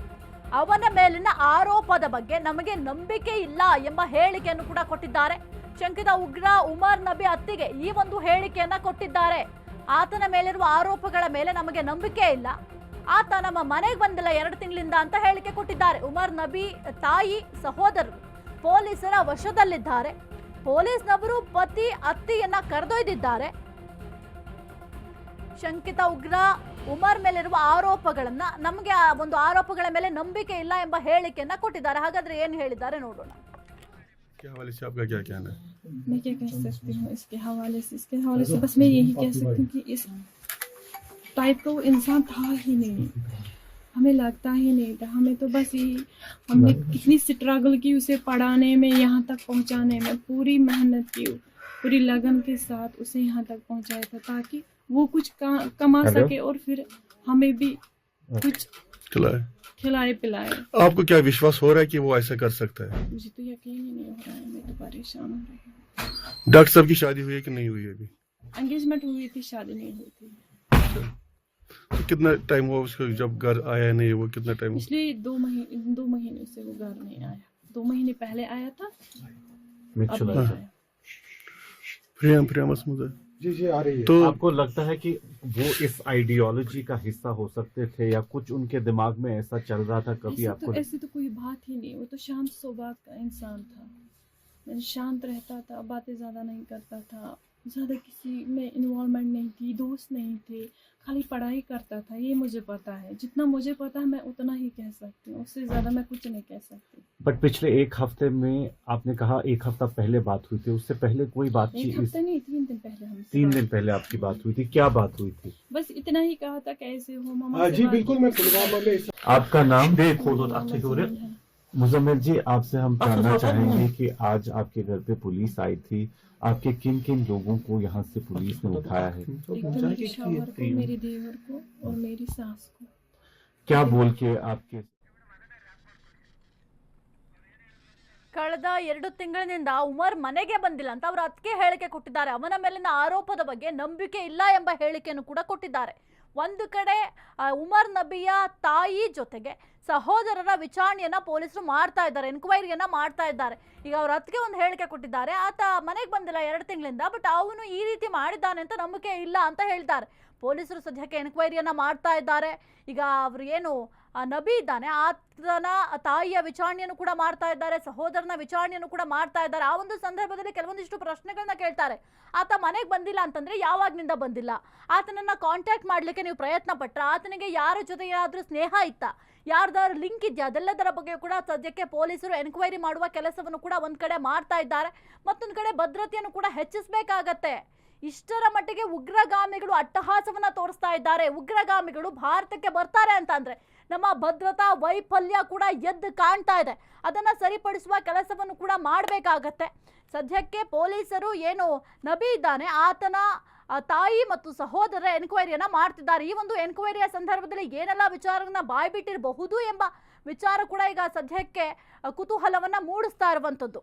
ಅವನ ಮೇಲಿನ ಆರೋಪದ ಬಗ್ಗೆ ನಮಗೆ ನಂಬಿಕೆ ಇಲ್ಲ ಎಂಬ ಹೇಳಿಕೆಯನ್ನು ಕೂಡ ಕೊಟ್ಟಿದ್ದಾರೆ. ಶಂಕಿತ ಉಗ್ರ ಉಮರ್ ನಬಿ ಅತ್ತಿಗೆ ಈ ಒಂದು ಹೇಳಿಕೆಯನ್ನ ಕೊಟ್ಟಿದ್ದಾರೆ. ಆತನ ಮೇಲಿರುವ ಆರೋಪಗಳ ಮೇಲೆ ನಮಗೆ ನಂಬಿಕೆ ಇಲ್ಲ. ಆತ ನಮ್ಮ ಮನೆಗೆ ಬಂದಿಲ್ಲ ಎರಡು ತಿಂಗಳಿಂದ ಅಂತ ಹೇಳಿಕೆ ಕೊಟ್ಟಿದ್ದಾರೆ ಉಮರ್ ನಬಿ ತಾಯಿ ಸಹೋದರರು ಪೊಲೀಸರ ವಶದಲ್ಲಿದ್ದಾರೆ ಪೊಲೀಸ್ನವರು ಪತಿ ಅತ್ತಿಯನ್ನ ಕರೆದೊಯ್ದಿದ್ದಾರೆ ಶಂಕಿತ ಉಗ್ರ ಉಮರ್ ಮೇಲಿರುವ ಆರೋಪಗಳನ್ನ ನಮಗೆ ಆ ಒಂದು ಆರೋಪಗಳ ಮೇಲೆ ನಂಬಿಕೆ ಇಲ್ಲ ಎಂಬ ಹೇಳಿಕೆಯನ್ನ ಕೊಟ್ಟಿದ್ದಾರೆ ಹಾಗಾದ್ರೆ ಏನು ಹೇಳಿದ್ದಾರೆ ನೋಡೋಣ के हवाले से आपका क्या कहना है मैं क्या कह सकती हूँ इसके हवाले से इसके हवाले से बस मैं यही कह सकती हूँ कि इस टाइप का वो इंसान था ही नहीं। हमें लगता ही नहीं था। हमें तो बस ये हमने कितनी स्ट्रगल की उसे पढ़ाने में यहाँ तक पहुँचाने में पूरी मेहनत की पूरी लगन के साथ उसे यहाँ तक पहुँचाया था ताकि वो कुछ कमा सके और फिर हमें भी कुछ चला है खिलाए पिलाए। आपको क्या विश्वास हो रहा है कि वो ऐसा कर सकता है? मुझे तो यकीन ही नहीं हो रहा है। मैं तो परेशान हो रही हूँ। डॉक्टर साहब की शादी हुई है कि नहीं हुई है अभी? एंगेजमेंट हुई थी शादी नहीं हुई थी। तो कितना टाइम हुआ उसको जब घर आया नहीं वो कितना टाइम हुआ? पिछले दो महीने दो महीने से वो घर नहीं आया। दो महीने पहले आया था अब नहीं आया। प्रिया प्रिया मसमूद जी जी आ रही है। तो आपको लगता है कि वो इस आइडियोलॉजी का हिस्सा हो सकते थे या कुछ उनके दिमाग में ऐसा चल रहा था कभी आपको तो ऐसी तो कोई बात ही नहीं वो तो शांत स्वभाव का इंसान था। शांत रहता था बातें ज़्यादा नहीं करता था। ज़्यादा किसी में इन्वॉल्वमेंट नहीं थी दोस्त नहीं थे खाली पढ़ाई करता था ये मुझे पता है। जितना मुझे पता है मैं उतना ही कह सकती हूँ उससे ज़्यादा मैं कुछ नहीं कह सकती। बट पिछले एक हफ़्ते में आपने कहा एक हफ़्ता पहले बात हुई थी उससे पहले कोई बात एक बातचीत इस नहीं तीन दिन पहले हम तीन दिन पहले आपकी बात हुई थी क्या बात हुई थी? बस इतना ही कहा था कैसे हो मामा हाँ जी बिल्कुल मैं आपका नाम है। मुजम्मिल जी आपसे हम जानना चाहेंगे कि आज आपके घर पे पुलिस आई थी आपके किन किन लोगों को यहाँ से पुलिस ने उठाया है एक तो मेरे शौहर को मेरे देवर को और मेरी सास को क्या बोल के आपके ಕಳೆದ ಎರಡು ತಿಂಗಳಿನಿಂದ ಉಮರ್ ಮನೆಗೆ ಬಂದಿಲ್ಲ ಅಂತ ಅವರು ಅದಕ್ಕೆ ಹೇಳಿಕೆ ಕೊಟ್ಟಿದ್ದಾರೆ ಅವನ ಮೇಲಿನ ಆರೋಪದ ಬಗ್ಗೆ ನಂಬಿಕೆ ಇಲ್ಲ ಎಂಬ ಹೇಳಿಕೆಯನ್ನು ಕೂಡ ಕೊಟ್ಟಿದ್ದಾರೆ ಒಂದು ಕಡೆ ಉಮರ್ ನಬಿಯ ತಾಯಿ ಜೊತೆಗೆ ಸಹೋದರರ ವಿಚಾರಣೆಯನ್ನ ಪೊಲೀಸರು ಮಾಡ್ತಾ ಇದ್ದಾರೆ ಎನ್ಕ್ವೈರಿಯನ್ನ ಮಾಡ್ತಾ ಇದ್ದಾರೆ. ಈಗ ಅವ್ರ ಅತ್ತಿಗೆ ಒಂದು ಹೇಳಿಕೆ ಕೊಟ್ಟಿದ್ದಾರೆ. ಆತ ಮನೆಗೆ ಬಂದಿಲ್ಲ ಎರಡು ತಿಂಗಳಿಂದ ಬಟ್ ಅವನು ಈ ರೀತಿ ಮಾಡಿದ್ದಾನೆ ಅಂತ ನಂಬಿಕೆ ಇಲ್ಲ ಅಂತ ಹೇಳ್ತಾರೆ. ಪೊಲೀಸರು ಸದ್ಯಕ್ಕೆ ಎನ್ಕ್ವೈರಿಯನ್ನು ಮಾಡ್ತಾ ಇದ್ದಾರೆ. ಈಗ ಅವರು ಏನು ನಬಿ ಇದ್ದಾನೆ, ಆತನ ತಾಯಿಯ ವಿಚಾರಣೆಯನ್ನು ಕೂಡ ಮಾಡ್ತಾ ಇದ್ದಾರೆ, ಸಹೋದರನ ವಿಚಾರಣೆಯನ್ನು ಕೂಡ ಮಾಡ್ತಾ ಇದ್ದಾರೆ. ಆ ಒಂದು ಸಂದರ್ಭದಲ್ಲಿ ಕೆಲವೊಂದಿಷ್ಟು ಪ್ರಶ್ನೆಗಳನ್ನ ಕೇಳ್ತಾರೆ. ಆತ ಮನೆಗೆ ಬಂದಿಲ್ಲ ಅಂತಂದ್ರೆ ಯಾವಾಗಿನಿಂದ ಬಂದಿಲ್ಲ? ಆತನನ್ನ ಕಾಂಟ್ಯಾಕ್ಟ್ ಮಾಡ್ಲಿಕ್ಕೆ ನೀವು ಪ್ರಯತ್ನ ಪಟ್ಟರೆ ಆತನಿಗೆ ಯಾರ ಜೊತೆ ಏನಾದರೂ ಸ್ನೇಹ ಇತ್ತಾ? ಯಾರ್ದಾದ್ರು ಲಿಂಕ್ ಇದೆಯಾ? ಅದೆಲ್ಲದರ ಬಗ್ಗೆ ಕೂಡ ಸದ್ಯಕ್ಕೆ ಪೊಲೀಸರು ಎನ್ಕ್ವೈರಿ ಮಾಡುವ ಕೆಲಸವನ್ನು ಕೂಡ ಒಂದ್ ಕಡೆ ಮಾಡ್ತಾ ಇದ್ದಾರೆ. ಮತ್ತೊಂದು ಕಡೆ ಭದ್ರತೆಯನ್ನು ಕೂಡ ಹೆಚ್ಚಿಸಬೇಕಾಗತ್ತೆ. ಇಷ್ಟರ ಮಟ್ಟಿಗೆ ಉಗ್ರಗಾಮಿಗಳು ಅಟ್ಟಹಾಸವನ್ನ ತೋರಿಸ್ತಾ ಇದ್ದಾರೆ. ಉಗ್ರಗಾಮಿಗಳು ಭಾರತಕ್ಕೆ ಬರ್ತಾರೆ ಅಂತ ಅಂದ್ರೆ ನಮ್ಮ ಭದ್ರತಾ ವೈಫಲ್ಯ ಕೂಡ ಎದ್ದು ಕಾಣ್ತಾ ಇದೆ. ಅದನ್ನ ಸರಿಪಡಿಸುವ ಕೆಲಸವನ್ನು ಕೂಡ ಮಾಡಬೇಕಾಗತ್ತೆ. ಸದ್ಯಕ್ಕೆ ಪೊಲೀಸರು ಏನು ನಬಿ ಇದ್ದಾನೆ, ಆತನ ತಾಯಿ ಮತ್ತು ಸಹೋದರ ಎನ್ಕ್ವೈರಿಯನ್ನ ಮಾಡ್ತಿದ್ದಾರೆ. ಈ ಒಂದು ಎನ್ಕ್ವೈರಿಯ ಸಂದರ್ಭದಲ್ಲಿ ಏನೆಲ್ಲ ವಿಚಾರಗಳನ್ನ ಬಾಯ್ಬಿಟ್ಟಿರಬಹುದು ಎಂಬ ವಿಚಾರ ಕೂಡ ಈಗ ಸದ್ಯಕ್ಕೆ ಕುತೂಹಲವನ್ನು ಮೂಡಿಸ್ತಾ ಇರುವಂಥದ್ದು.